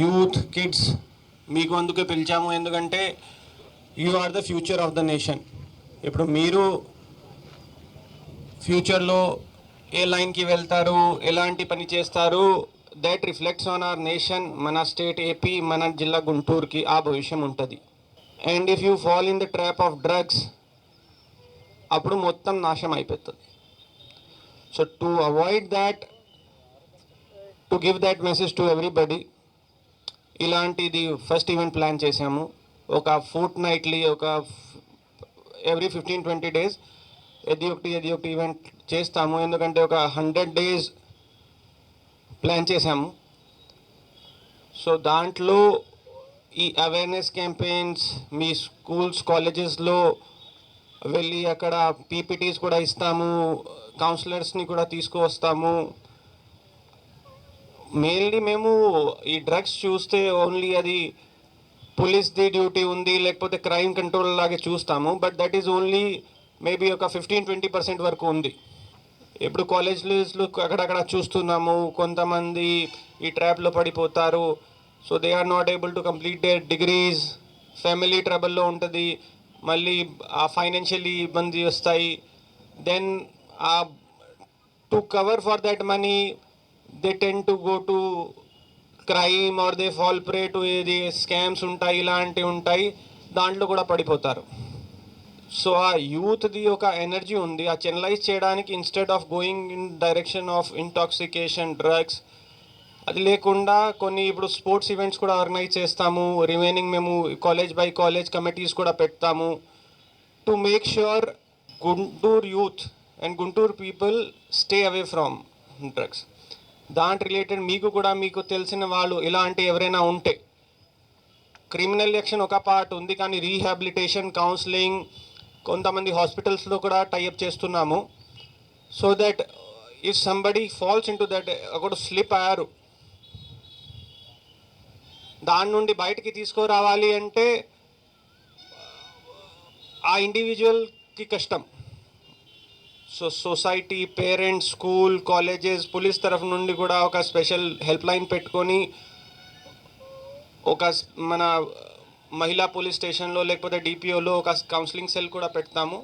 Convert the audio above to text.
Youth kids మీకు అందుకే పిలిచాము. ఎందుకంటే you are the future of the nation. ఇప్పుడు మీరు ఫ్యూచర్లో ఏ లైన్కి వెళ్తారు ఎలాంటి పని చేస్తారు that reflects on our nation మన స్టేట్ ఏపీ మన జిల్లా గుంటూరుకి ఆ భవిష్యం ఉంటుంది. And if you fall in the trap of drugs అప్పుడు మొత్తం నాశం అయిపోతుంది. So to avoid that to give that message to everybody ఇలాంటిది ఫస్ట్ ఈవెంట్ ప్లాన్ చేసాము ఒక ఫోర్ట్ నైట్లీ ఒక ఎవ్రీ ఫిఫ్టీన్ ట్వంటీ డేస్ ఎది ఒకటి ఏది ఒకటి ఈవెంట్ చేస్తాము. ఎందుకంటే ఒక హండ్రెడ్ డేస్ ప్లాన్ చేసాము సో దాంట్లో ఈ అవేర్నెస్ క్యాంపెయిన్స్ మీ స్కూల్స్ కాలేజెస్లో వెళ్ళి అక్కడ పీపీటీస్ కూడా ఇస్తాము. కౌన్సిలర్స్ని కూడా తీసుకువస్తాము. మెయిన్లీ మేము ఈ డ్రగ్స్ చూస్తే ఓన్లీ అది పోలీస్ది డ్యూటీ ఉంది లేకపోతే క్రైమ్ కంట్రోల్ లాగే చూస్తాము. But that is only maybe ఒక ఫిఫ్టీన్ ట్వంటీ పర్సెంట్ వరకు ఉంది. ఇప్పుడు కాలేజ్లో అక్కడక్కడ చూస్తున్నాము. కొంతమంది ఈ ట్రాప్లో పడిపోతారు. So they are not able to complete their degrees family ట్రబుల్లో ఉంటుంది. మళ్ళీ ఆ ఫైనాన్షియల్లీ ఇబ్బంది వస్తాయి. దెన్ ఆ to cover for that money they tend to go to crime or they fall prey to ఏది స్కామ్స్ ఉంటాయి ఇలాంటివి ఉంటాయి దాంట్లో కూడా పడిపోతారు. సో ఆ యూత్ది ఒక ఎనర్జీ ఉంది. ఆ చెనలైజ్ చేయడానికి instead of going in direction of intoxication drugs అది లేకుండా కొన్ని ఇప్పుడు స్పోర్ట్స్ ఈవెంట్స్ కూడా ఆర్గనైజ్ చేస్తాము. రిమైనింగ్ మేము కాలేజ్ బై కాలేజ్ కమిటీస్ కూడా పెడతాము. To make sure Guntur youth and Guntur people stay away from drugs దాంట్ related మీకు కూడా మీకు తెలిసిన వాళ్ళు ఇలాంటి ఎవరైనా ఉంటే. క్రిమినల్ యాక్షన్ ఒక పార్ట్ ఉంది కానీ రీహాబిలిటేషన్ కౌన్సిలింగ్ కొంతమంది హాస్పిటల్స్లో కూడా టైఅప్ చేస్తున్నాము. So that if somebody falls into that ఒకటి స్లిప్ అయ్యారు. దాని నుండి బయటికి తీసుకురావాలి అంటే ఆ ఇండివిజువల్కి కష్టం. So society parents school colleges police తరఫు నుండి కూడా ఒక స్పెషల్ హెల్ప్ లైన్ పెట్టుకొని ఒక మన మహిళా పోలీస్ స్టేషన్లో లేకపోతే డిపిఓలో ఒక కౌన్సిలింగ్ సెల్ కూడా పెడతాము.